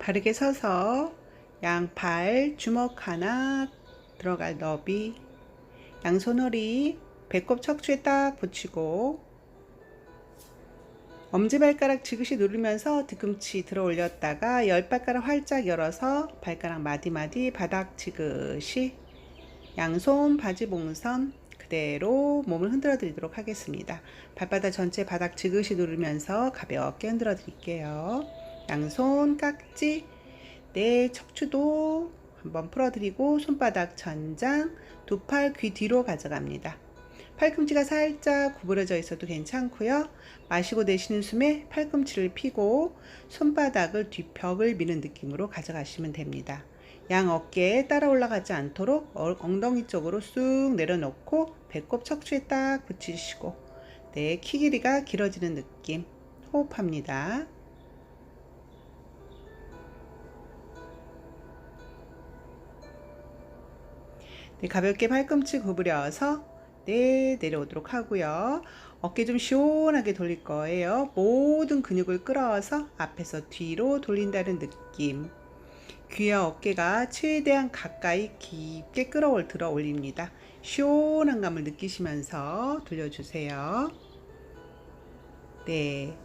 바르게 서서 양팔 주먹 하나 들어갈 너비 양손허리 배꼽 척추에 딱 붙이고 엄지발가락 지그시 누르면서 뒤꿈치 들어 올렸다가 열 발가락 활짝 열어서 발가락 마디마디 바닥 지그시 양손 바지 봉선 그대로 몸을 흔들어 드리도록 하겠습니다. 발바닥 전체 바닥 지그시 누르면서 가볍게 흔들어 드릴게요. 양손 깍지 내 척추도 한번 풀어드리고 손바닥 천장 두 팔 귀 뒤로 가져갑니다. 팔꿈치가 살짝 구부러져 있어도 괜찮고요. 마시고 내쉬는 숨에 팔꿈치를 펴고 손바닥을 뒷벽을 미는 느낌으로 가져가시면 됩니다. 양 어깨에 따라 올라가지 않도록 어- 엉덩이 쪽으로 쑥 내려놓고 배꼽 척추에 딱 붙이시고 네, 키 길이가 길어지는 느낌 호흡합니다. 네, 가볍게 팔꿈치 구부려서 네, 내려오도록 하고요. 어깨 좀 시원하게 돌릴 거예요. 모든 근육을 끌어서 앞에서 뒤로 돌린다는 느낌. 귀와 어깨가 최대한 가까이 깊게 끌어올 들어 올립니다. 시원한 감을 느끼시면서 돌려주세요. 네.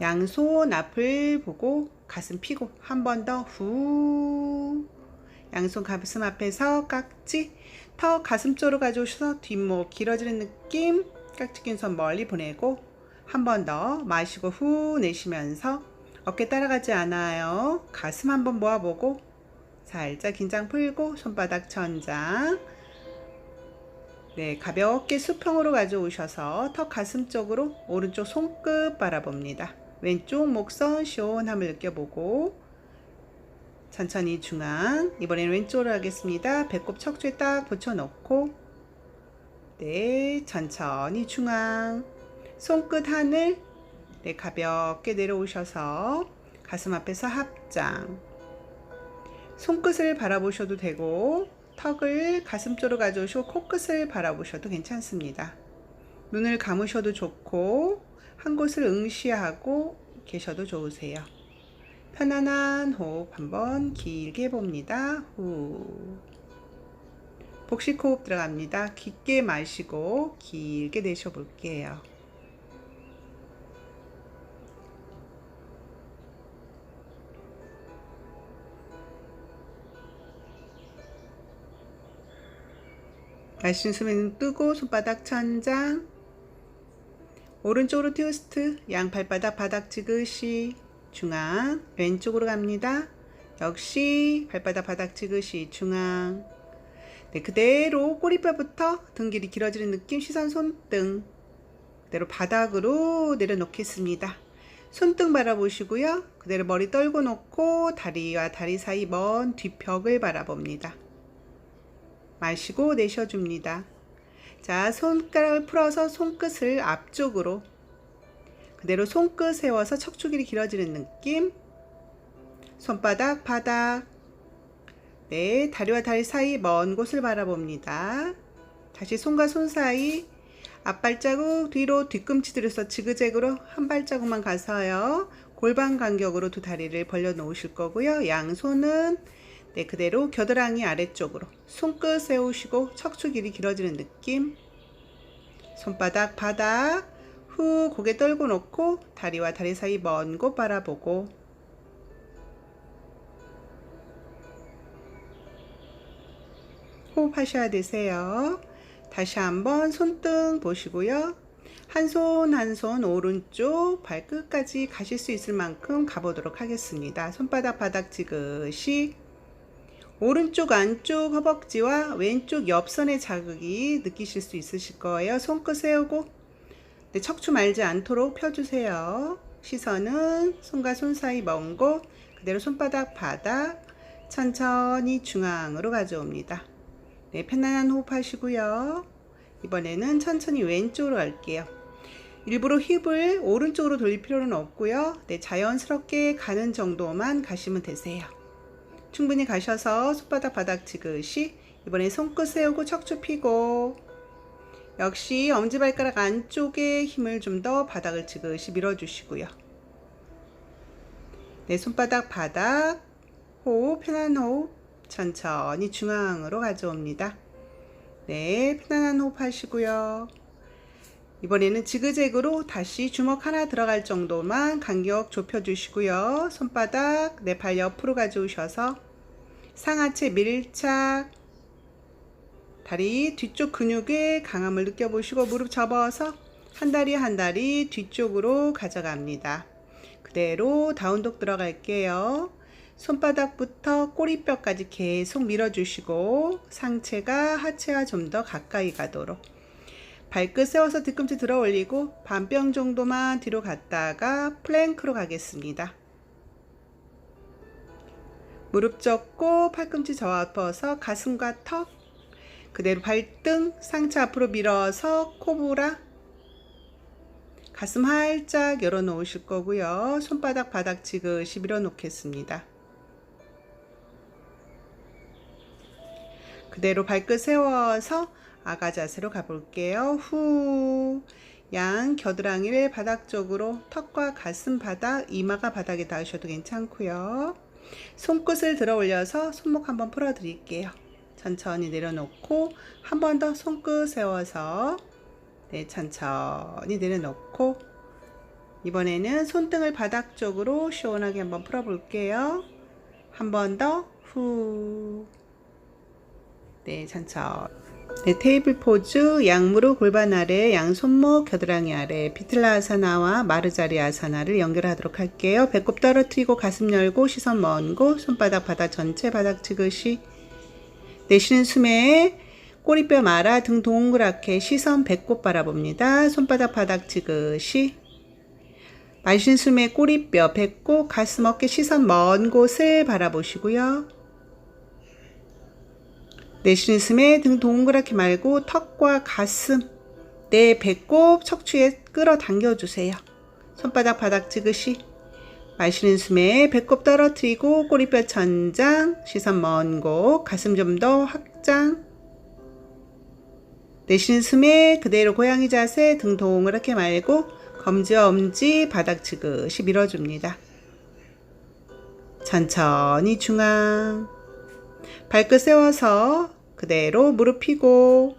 양손 앞을 보고 가슴 피고 한 번 더 후. 양손 가슴 앞에서 깍지 턱 가슴 쪽으로 가져오셔서 뒷목 길어지는 느낌 깍지 낀 손 멀리 보내고 한 번 더 마시고 후 내쉬면서 어깨 따라가지 않아요. 가슴 한번 모아보고 살짝 긴장 풀고 손바닥 천장. 네 가볍게 수평으로 가져오셔서 턱 가슴 쪽으로 오른쪽 손끝 바라봅니다. 왼쪽 목선 시원함을 느껴보고 천천히 중앙. 이번에는 왼쪽으로 하겠습니다. 배꼽 척추에 딱 붙여놓고. 네 천천히 중앙. 손끝 하늘. 네 가볍게 내려오셔서 가슴 앞에서 합장. 손끝을 바라보셔도 되고 턱을 가슴 쪽으로 가져오시고 코끝을 바라보셔도 괜찮습니다. 눈을 감으셔도 좋고 한 곳을 응시하고 계셔도 좋으세요 편안한 호흡 한번 길게 봅니다. 후. 복식 호흡 들어갑니다. 깊게 마시고 길게 내쉬어 볼게요. 마시는 숨에는 뜨고 손바닥 천장 오른쪽으로 트위스트 양 발바닥 바닥 지그시 중앙 왼쪽으로 갑니다. 역시 발바닥 바닥 지그시 중앙 네, 그대로 꼬리뼈부터 등 길이 길어지는 느낌 시선 손등 그대로 바닥으로 내려놓겠습니다. 손등 바라보시고요. 그대로 머리 떨고 놓고 다리와 다리 사이 먼 뒷벽을 바라봅니다. 마시고 내쉬어줍니다. 자, 손가락을 풀어서 손끝을 앞쪽으로 그대로 손끝 세워서 척추 길이 길어지는 느낌. 손바닥, 바닥. 네, 다리와 다리 사이 먼 곳을 바라봅니다. 다시 손과 손 사이 앞발자국 뒤로 뒤꿈치 들여서 지그재그로 한 발자국만 가서요. 골반 간격으로 두 다리를 벌려 놓으실 거고요. 양손은 네, 그대로 겨드랑이 아래쪽으로 손끝 세우시고 척추 길이 길어지는 느낌. 손바닥, 바닥. 후 고개 떨고 놓고 다리와 다리 사이 먼 곳 바라보고 호흡하셔야 되세요. 다시 한번 손등 보시고요. 한 손 한 손 오른쪽 발끝까지 가실 수 있을 만큼 가보도록 하겠습니다. 손바닥 바닥 지그시 오른쪽 안쪽 허벅지와 왼쪽 옆선의 자극이 느끼실 수 있으실 거예요. 손끝 세우고 네, 척추 말지 않도록 펴주세요. 시선은 손과 손 사이 먼 곳, 그대로 손바닥 바닥, 천천히 중앙으로 가져옵니다. 네, 편안한 호흡 하시고요. 이번에는 천천히 왼쪽으로 갈게요. 일부러 힙을 오른쪽으로 돌릴 필요는 없고요. 네, 자연스럽게 가는 정도만 가시면 되세요. 충분히 가셔서 손바닥 바닥 지그시 이번에 손끝 세우고 척추 펴고 역시 엄지발가락 안쪽에 힘을 좀 더 바닥을 지그시 밀어주시고요. 네, 손바닥 바닥 호흡 편한 호흡 천천히 중앙으로 가져옵니다. 네, 편안한 호흡 하시고요. 이번에는 지그재그로 다시 주먹 하나 들어갈 정도만 간격 좁혀주시고요. 손바닥 내 발 옆으로 가져오셔서 상하체 밀착 다리 뒤쪽 근육의 강함을 느껴보시고 무릎 접어서 한 다리 한 다리 뒤쪽으로 가져갑니다. 그대로 다운독 들어갈게요. 손바닥부터 꼬리뼈까지 계속 밀어주시고 상체가 하체와 좀 더 가까이 가도록 발끝 세워서 뒤꿈치 들어 올리고 반병 정도만 뒤로 갔다가 플랭크로 가겠습니다. 무릎 접고 팔꿈치 접어서 가슴과 턱 그대로 발등 상체 앞으로 밀어서 코브라 가슴 활짝 열어 놓으실 거고요. 손바닥 바닥 지그시 밀어 놓겠습니다. 그대로 발끝 세워서 아가 자세로 가볼게요. 후. 양 겨드랑이를 바닥 쪽으로 턱과 가슴 바닥, 이마가 바닥에 닿으셔도 괜찮고요. 손끝을 들어 올려서 손목 한번 풀어 드릴게요. 천천히 내려놓고 한 번 더 손끝 세워서 네, 천천히 내려놓고 이번에는 손등을 바닥 쪽으로 시원하게 한번 풀어 볼게요. 한 번 더 후. 네, 천천히 네, 테이블 포즈, 양무릎 골반 아래, 양손목 겨드랑이 아래, 비틀라 아사나와 마르자리 아사나를 연결하도록 할게요. 배꼽 떨어뜨리고 가슴 열고 시선 먼 곳, 손바닥 바닥 전체 바닥 지그시 내쉬는 숨에 꼬리뼈 말아 등 동그랗게 시선 배꼽 바라봅니다. 손바닥 바닥 지그시 마시는 숨에 꼬리뼈, 배꼽, 가슴, 어깨 시선 먼 곳을 바라보시고요. 내쉬는 숨에 등 동그랗게 말고 턱과 가슴, 내 배꼽 척추에 끌어당겨 주세요. 손바닥 바닥 지그시. 마시는 숨에 배꼽 떨어뜨리고 꼬리뼈 천장, 시선 먼 곳, 가슴 좀 더 확장. 내쉬는 숨에 그대로 고양이 자세 등 동그랗게 말고 검지와 엄지 바닥 지그시 밀어줍니다. 천천히 중앙. 발끝 세워서 그대로 무릎 펴고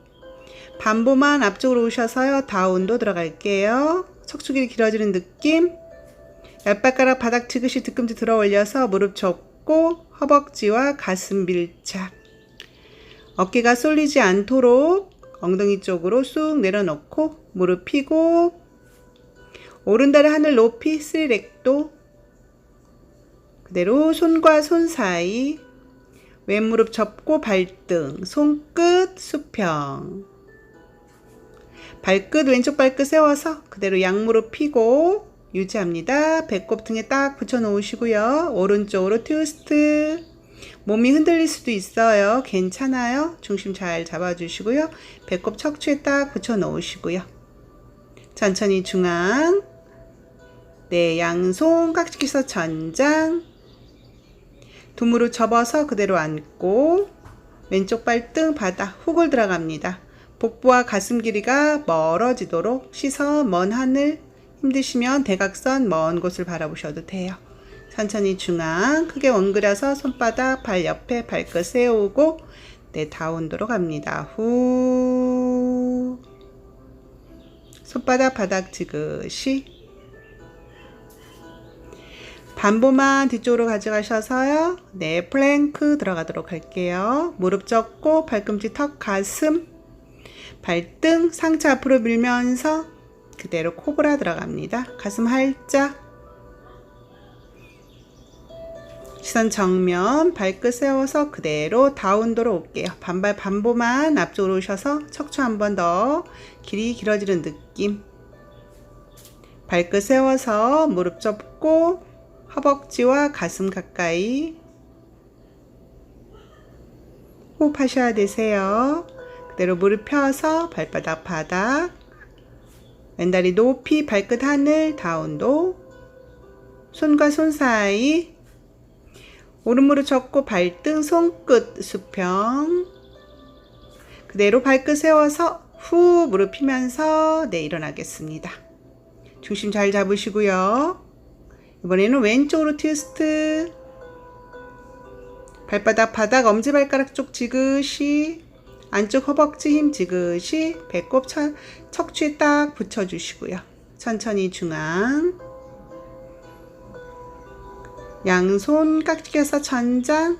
반보만 앞쪽으로 오셔서요. 다운도 들어갈게요. 척추길이 길어지는 느낌. 얇발가락 바닥 지그시 뒤꿈치 들어 올려서 무릎 접고 허벅지와 가슴 밀착. 어깨가 쏠리지 않도록 엉덩이 쪽으로 쑥 내려놓고 무릎 펴고 오른다리 하늘 높이 스리렉도 그대로 손과 손 사이 왼무릎 접고 발등, 손끝 수평. 발끝 왼쪽 발끝 세워서 그대로 양무릎 펴고 유지합니다. 배꼽 등에 딱 붙여 놓으시고요. 오른쪽으로 트위스트. 몸이 흔들릴 수도 있어요. 괜찮아요. 중심 잘 잡아주시고요. 배꼽 척추에 딱 붙여 놓으시고요. 천천히 중앙. 네, 양손 깍지기서 전장. 두 무릎 접어서 그대로 앉고 왼쪽 발등 바닥 훅을 들어갑니다. 복부와 가슴 길이가 멀어지도록 시선 먼 하늘 힘드시면 대각선 먼 곳을 바라보셔도 돼요. 천천히 중앙 크게 엉그려서 손바닥 발 옆에 발끝 세우고 네 다운도로 갑니다. 후 손바닥 바닥 지그시 반보만 뒤쪽으로 가져가셔서요. 네, 플랭크 들어가도록 할게요. 무릎 접고 발꿈치 턱 가슴 발등 상체 앞으로 밀면서 그대로 코브라 들어갑니다. 가슴 활짝 시선 정면 발끝 세워서 그대로 다운도로 올게요. 반발 반보만 앞쪽으로 오셔서 척추 한 번 더 길이 길어지는 느낌 발끝 세워서 무릎 접고 허벅지와 가슴 가까이 호흡하셔야 되세요. 그대로 무릎 펴서 발바닥 바닥 왼다리 높이 발끝 하늘 다운도 손과 손 사이 오른 무릎 접고 발등 손끝 수평 그대로 발끝 세워서 후 무릎 피면서 네 일어나겠습니다. 중심 잘 잡으시고요. 이번에는 왼쪽으로 트위스트. 발바닥 바닥 엄지발가락 쪽 지그시. 안쪽 허벅지 힘 지그시. 배꼽 천, 척추에 딱 붙여주시고요. 천천히 중앙. 양손 깍지껴서 천장.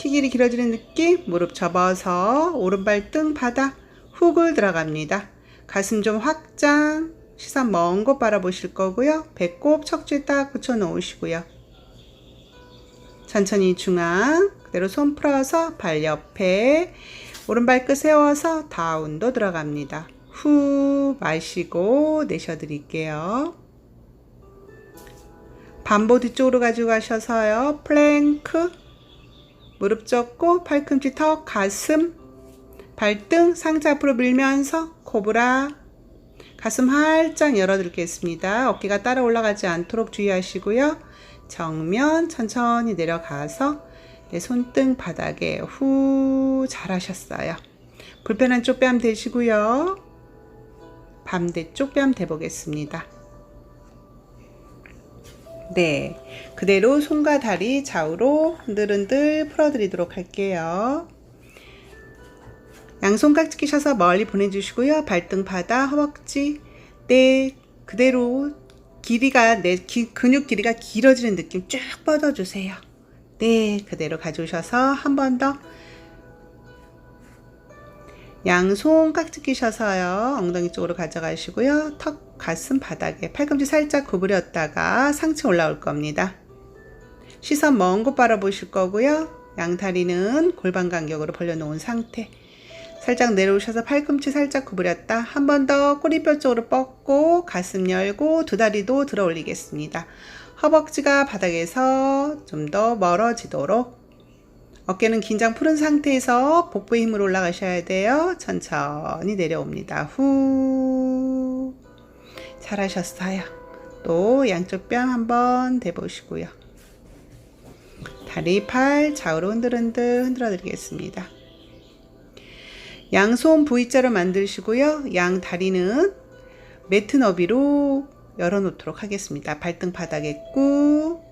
키 길이 길어지는 느낌. 무릎 접어서 오른발 등 바닥. 훅을 들어갑니다. 가슴 좀 확장. 시선 먼 곳 바라보실 거고요. 배꼽 척추에 딱 붙여 놓으시고요. 천천히 중앙. 그대로 손 풀어서 발 옆에 오른발 끝 세워서 다운도 들어갑니다. 후 마시고 내쉬어 드릴게요. 반보 뒤쪽으로 가지고 가셔서요. 플랭크 무릎 접고 팔꿈치 턱 가슴 발등 상체 앞으로 밀면서 코브라 가슴 활짝 열어드리겠습니다. 어깨가 따라 올라가지 않도록 주의하시고요. 정면 천천히 내려가서 내 손등 바닥에 후 잘하셨어요. 불편한 쪽뺨 대시고요. 반대쪽 뺨 대보겠습니다. 네, 그대로 손과 다리 좌우로 흔들흔들 풀어드리도록 할게요. 양손 깍지 끼셔서 멀리 보내주시고요. 발등 바다 허벅지 네 그대로 길이가 내 기, 근육 길이가 길어지는 느낌 쭉 뻗어주세요. 네 그대로 가져오셔서 한 번 더 양손 깍지 끼셔서요. 엉덩이 쪽으로 가져가시고요. 턱 가슴 바닥에 팔꿈치 살짝 구부렸다가 상체 올라올 겁니다. 시선 먼 곳 바라보실 거고요. 양다리는 골반 간격으로 벌려놓은 상태. 살짝 내려오셔서 팔꿈치 살짝 구부렸다. 한 번 더 꼬리뼈 쪽으로 뻗고 가슴 열고 두 다리도 들어 올리겠습니다. 허벅지가 바닥에서 좀 더 멀어지도록 어깨는 긴장 푸른 상태에서 복부의 힘으로 올라가셔야 돼요. 천천히 내려옵니다. 후. 잘하셨어요. 또 양쪽 뺨 한번 대보시고요. 다리, 팔 좌우로 흔들흔들 흔들어 드리겠습니다. 양손 V자로 만드시고요. 양 다리는 매트 너비로 열어놓도록 하겠습니다. 발등 바닥에 꾹,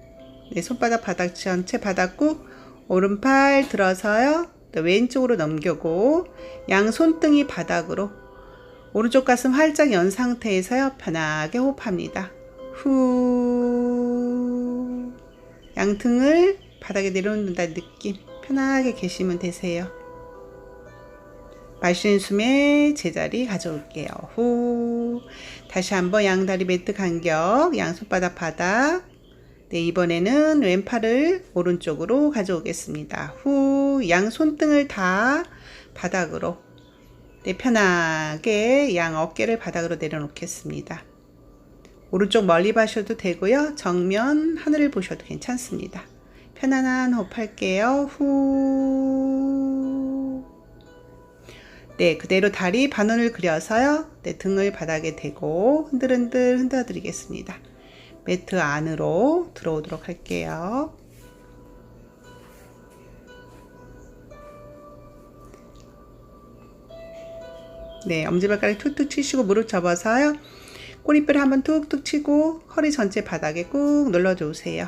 네, 손바닥 바닥 전체 바닥 꾹, 오른팔 들어서요. 또 왼쪽으로 넘겨고 양 손등이 바닥으로 오른쪽 가슴 활짝 연 상태에서요. 편하게 호흡합니다. 후. 양등을 바닥에 내려놓는다는 느낌 편하게 계시면 되세요. 마시는 숨에 제자리 가져올게요. 후. 다시 한번 양다리 매트 간격, 양손바닥 바닥. 네, 이번에는 왼팔을 오른쪽으로 가져오겠습니다. 후. 양 손등을 다 바닥으로. 네, 편하게 양 어깨를 바닥으로 내려놓겠습니다. 오른쪽 멀리 봐셔도 되고요. 정면 하늘을 보셔도 괜찮습니다. 편안한 호흡 할게요. 후. 네, 그대로 다리 반원을 그려서요. 네, 등을 바닥에 대고 흔들흔들 흔들어 드리겠습니다. 매트 안으로 들어오도록 할게요. 네, 엄지발가락 툭툭 치시고 무릎 접어서요. 꼬리뼈를 한번 툭툭 치고 허리 전체 바닥에 꾹 눌러주세요.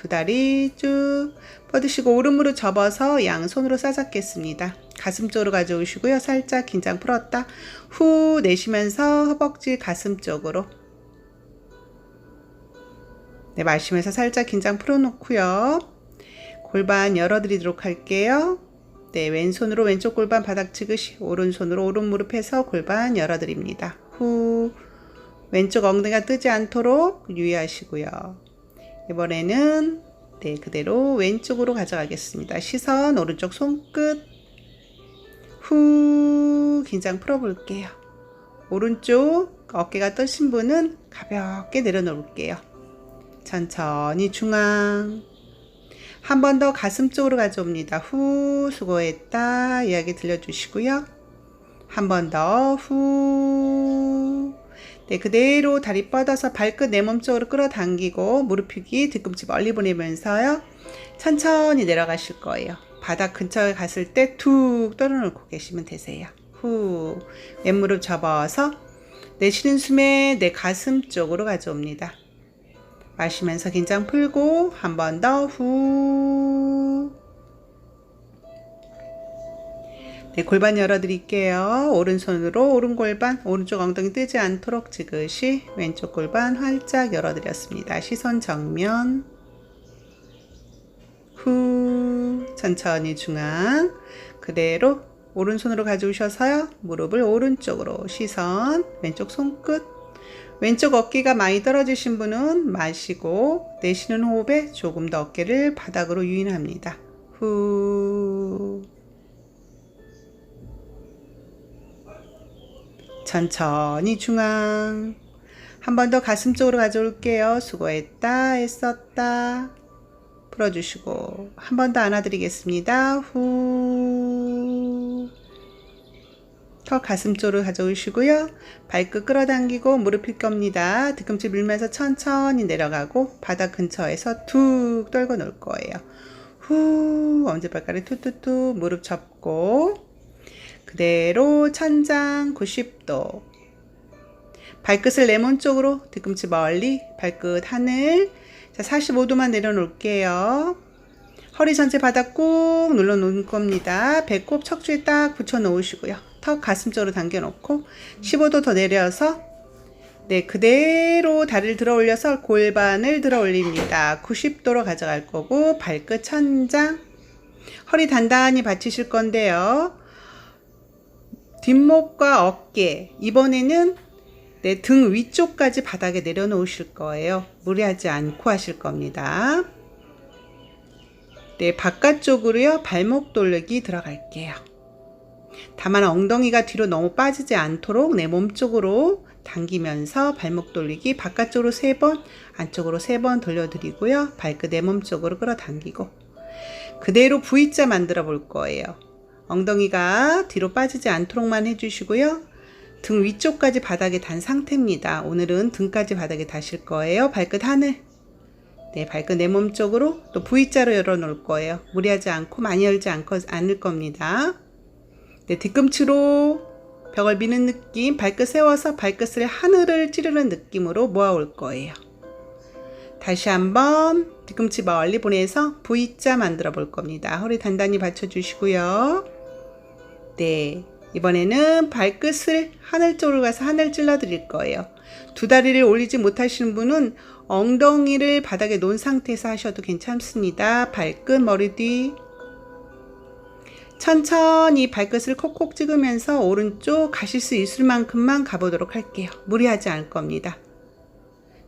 두 다리 쭉 뻗으시고 오른 무릎 접어서 양손으로 싸잡겠습니다. 가슴 쪽으로 가져오시고요. 살짝 긴장 풀었다. 후 내쉬면서 허벅지 가슴 쪽으로. 네, 마시면서 살짝 긴장 풀어놓고요. 골반 열어드리도록 할게요. 네, 왼손으로 왼쪽 골반 바닥 찍으시, 오른손으로 오른 무릎 해서 골반 열어드립니다. 후, 왼쪽 엉덩이가 뜨지 않도록 유의하시고요. 이번에는 네, 그대로 왼쪽으로 가져가겠습니다. 시선 오른쪽 손끝 후 긴장 풀어볼게요. 오른쪽 어깨가 떠신 분은 가볍게 내려놓을게요. 천천히 중앙 한 번 더 가슴 쪽으로 가져옵니다. 후 수고했다 이야기 들려주시고요. 한 번 더 후. 네, 그대로 다리 뻗어서 발끝 내 몸쪽으로 끌어당기고 무릎 펴기 뒤꿈치 멀리 보내면서요. 천천히 내려가실 거예요. 바닥 근처에 갔을 때 툭 떨어놓고 계시면 되세요. 후. 왼무릎 접어서 내쉬는 숨에 내 가슴 쪽으로 가져옵니다. 마시면서 긴장 풀고 한 번 더 후. 네, 골반 열어드릴게요. 오른손으로 오른 골반, 오른쪽 엉덩이 뜨지 않도록 지그시 왼쪽 골반 활짝 열어드렸습니다. 시선 정면. 후. 천천히 중앙. 그대로 오른손으로 가져오셔서요. 무릎을 오른쪽으로 시선, 왼쪽 손끝. 왼쪽 어깨가 많이 떨어지신 분은 마시고 내쉬는 호흡에 조금 더 어깨를 바닥으로 유인합니다. 후. 천천히 중앙. 한 번 더 가슴 쪽으로 가져올게요. 수고했다, 애썼다. 풀어주시고, 한 번 더 안아드리겠습니다. 후. 더 가슴 쪽으로 가져오시고요. 발끝 끌어당기고 무릎 필 겁니다. 뒤꿈치 밀면서 천천히 내려가고 바닥 근처에서 툭 떨궈 놓을 거예요. 후, 엄지발가락 툭툭툭 무릎 접고 그대로 천장 90도. 발끝을 레몬 쪽으로 뒤꿈치 멀리 발끝 하늘. 자, 45도만 내려놓을게요. 허리 전체 바닥 꾹 눌러 놓을 겁니다. 배꼽 척추에 딱 붙여 놓으시고요. 턱 가슴 쪽으로 당겨 놓고 15도 더 내려서 네, 그대로 다리를 들어 올려서 골반을 들어 올립니다. 90도로 가져갈 거고 발끝 천장 허리 단단히 받치실 건데요. 뒷목과 어깨 이번에는 내등 위쪽까지 바닥에 내려놓으실 거예요. 무리하지 않고 하실 겁니다. 네, 바깥쪽으로요. 발목 돌리기 들어갈게요. 다만 엉덩이가 뒤로 너무 빠지지 않도록 내 몸 쪽으로 당기면서 발목 돌리기 바깥쪽으로 세 번, 안쪽으로 세번 돌려드리고요. 발끝 내 몸 쪽으로 끌어당기고 그대로 V자 만들어 볼 거예요. 엉덩이가 뒤로 빠지지 않도록만 해주시고요. 등 위쪽까지 바닥에 단 상태입니다. 오늘은 등까지 바닥에 다실 거예요. 발끝 하늘. 네, 발끝 내 몸 쪽으로 또 V자로 열어 놓을 거예요. 무리하지 않고 많이 열지 않고 않을 겁니다. 네, 뒤꿈치로 벽을 미는 느낌, 발끝 세워서 발끝을 하늘을 찌르는 느낌으로 모아올 거예요. 다시 한번 뒤꿈치 멀리 보내서 V자 만들어 볼 겁니다. 허리 단단히 받쳐주시고요. 네. 이번에는 발끝을 하늘 쪽으로 가서 하늘 찔러 드릴 거예요. 두 다리를 올리지 못하시는 분은 엉덩이를 바닥에 놓은 상태에서 하셔도 괜찮습니다. 발끝, 머리 뒤. 천천히 발끝을 콕콕 찍으면서 오른쪽 가실 수 있을 만큼만 가보도록 할게요. 무리하지 않을 겁니다.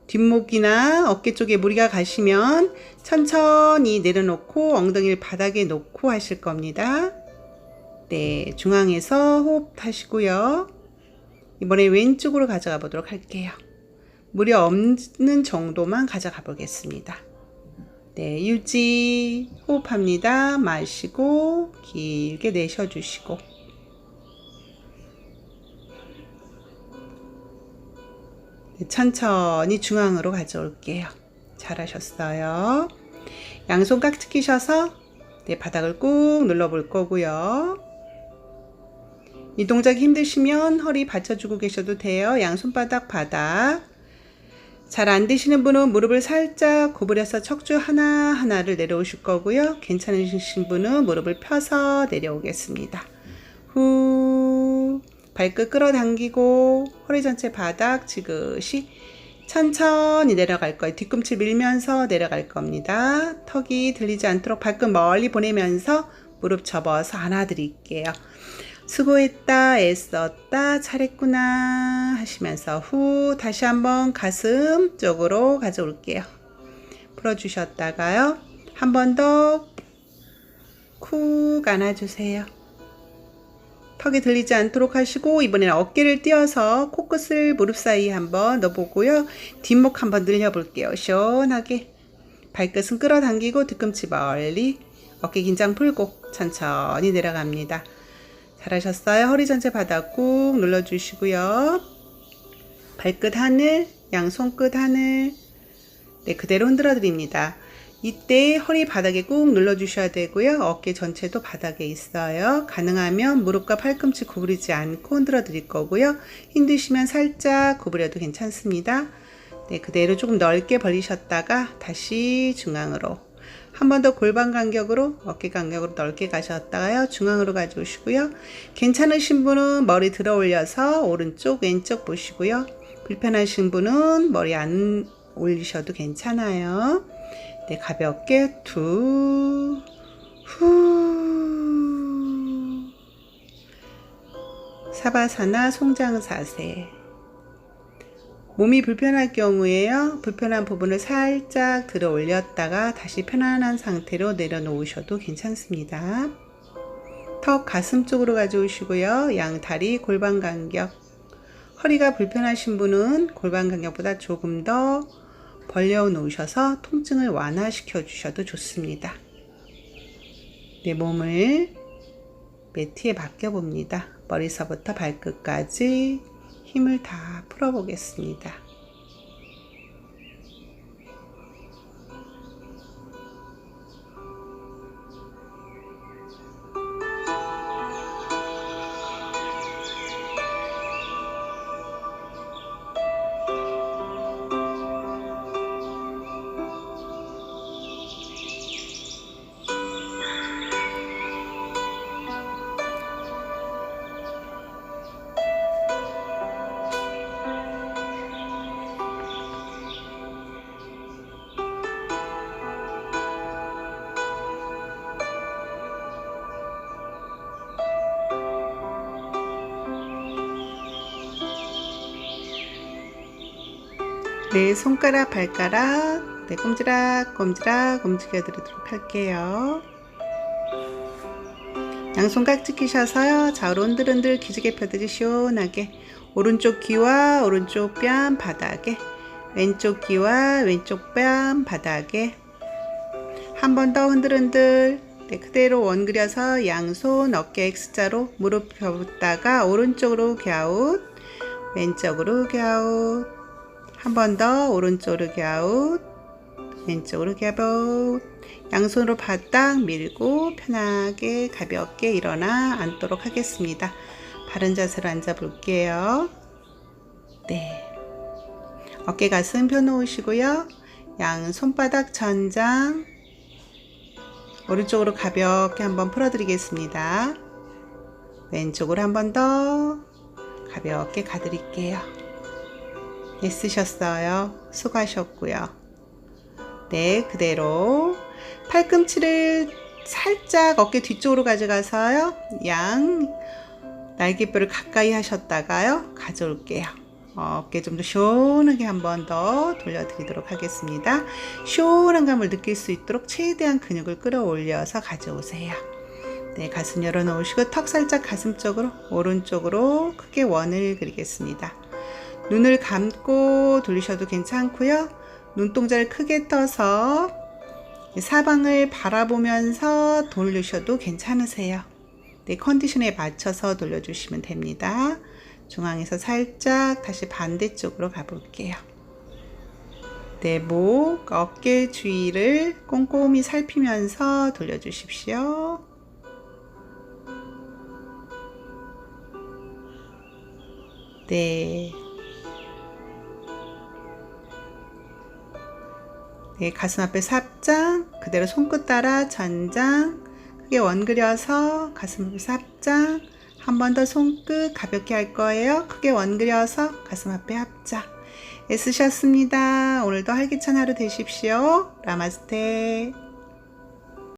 뒷목이나 어깨 쪽에 무리가 가시면 천천히 내려놓고 엉덩이를 바닥에 놓고 하실 겁니다. 네, 중앙에서 호흡 하시고요. 이번에 왼쪽으로 가져가 보도록 할게요. 무리 없는 정도만 가져가 보겠습니다. 네, 유지 호흡합니다. 마시고 길게 내쉬어주시고 네, 천천히 중앙으로 가져올게요. 잘하셨어요. 양손 깍지 끼셔서 네, 바닥을 꾹 눌러 볼 거고요. 이 동작이 힘드시면 허리 받쳐주고 계셔도 돼요. 양손바닥 바닥. 잘 안 되시는 분은 무릎을 살짝 구부려서 척추 하나하나를 내려오실 거고요. 괜찮으신 분은 무릎을 펴서 내려오겠습니다. 후. 발끝 끌어당기고 허리 전체 바닥 지그시 천천히 내려갈 거예요. 뒤꿈치 밀면서 내려갈 겁니다. 턱이 들리지 않도록 발끝 멀리 보내면서 무릎 접어서 안아드릴게요. 수고했다, 애썼다, 잘했구나 하시면서 후 다시 한번 가슴 쪽으로 가져올게요. 풀어주셨다가요. 한 번 더 쿡 안아주세요. 턱이 들리지 않도록 하시고 이번에는 어깨를 띄어서 코끝을 무릎 사이에 한번 넣어보고요. 뒷목 한번 늘려볼게요. 시원하게. 발끝은 끌어당기고 뒤꿈치 멀리 어깨 긴장 풀고 천천히 내려갑니다. 잘하셨어요. 허리 전체 바닥 꾹 눌러주시고요. 발끝 하늘, 양손끝 하늘. 네, 그대로 흔들어 드립니다. 이때 허리 바닥에 꾹 눌러주셔야 되고요. 어깨 전체도 바닥에 있어요. 가능하면 무릎과 팔꿈치 구부리지 않고 흔들어 드릴 거고요. 힘드시면 살짝 구부려도 괜찮습니다. 네, 그대로 조금 넓게 벌리셨다가 다시 중앙으로 한 번 더 골반 간격으로 어깨 간격으로 넓게 가셨다가요. 중앙으로 가져오시고요. 괜찮으신 분은 머리 들어 올려서 오른쪽 왼쪽 보시고요. 불편하신 분은 머리 안 올리셔도 괜찮아요. 네 가볍게 두 후. 사바사나 송장 자세 몸이 불편할 경우에요. 불편한 부분을 살짝 들어 올렸다가 다시 편안한 상태로 내려놓으셔도 괜찮습니다. 턱 가슴 쪽으로 가져오시고요. 양 다리 골반 간격. 허리가 불편하신 분은 골반 간격보다 조금 더 벌려 놓으셔서 통증을 완화시켜 주셔도 좋습니다. 내 몸을 매트에 맡겨 봅니다. 머리서부터 발끝까지 힘을 다 풀어보겠습니다. 네, 손가락, 발가락, 네, 꼼지락, 꼼지락 움직여 드리도록 할게요. 양손 깍지 끼셔서요. 자, 흔들흔들 기지개 펴듯이 시원하게. 오른쪽 귀와 오른쪽 뺨 바닥에. 왼쪽 귀와 왼쪽 뺨 바닥에. 한 번 더 흔들흔들. 네, 그대로 원 그려서 양손 어깨 X자로 무릎 펴다가 오른쪽으로 갸웃. 왼쪽으로 갸웃. 한 번 더 오른쪽으로 갸웃 왼쪽으로 갸웃. 양손으로 바닥 밀고 편하게 가볍게 일어나 앉도록 하겠습니다. 바른 자세로 앉아 볼게요. 네. 어깨 가슴 펴 놓으시고요. 양 손바닥 전장 오른쪽으로 가볍게 한번 풀어 드리겠습니다. 왼쪽으로 한 번 더 가볍게 가드릴게요 애쓰셨어요. 수고하셨고요. 네, 그대로 팔꿈치를 살짝 어깨 뒤쪽으로 가져가서요. 양 날개뼈를 가까이 하셨다가요. 가져올게요. 어깨 좀 더 시원하게 한 번 더 돌려드리도록 하겠습니다. 시원한 감을 느낄 수 있도록 최대한 근육을 끌어올려서 가져오세요. 네, 가슴 열어놓으시고 턱 살짝 가슴 쪽으로 오른쪽으로 크게 원을 그리겠습니다. 눈을 감고 돌리셔도 괜찮고요. 눈동자를 크게 떠서 사방을 바라보면서 돌리셔도 괜찮으세요. 네, 컨디션에 맞춰서 돌려주시면 됩니다. 중앙에서 살짝 다시 반대쪽으로 가볼게요. 네, 목, 어깨 주위를 꼼꼼히 살피면서 돌려주십시오. 네. 네, 가슴 앞에 삽장, 그대로 손끝 따라 전장, 크게 원 그려서 가슴 앞에 삽장, 한 번 더 손끝 가볍게 할 거예요. 크게 원 그려서 가슴 앞에 합장. 애쓰셨습니다. 오늘도 활기찬 하루 되십시오. 라마스테.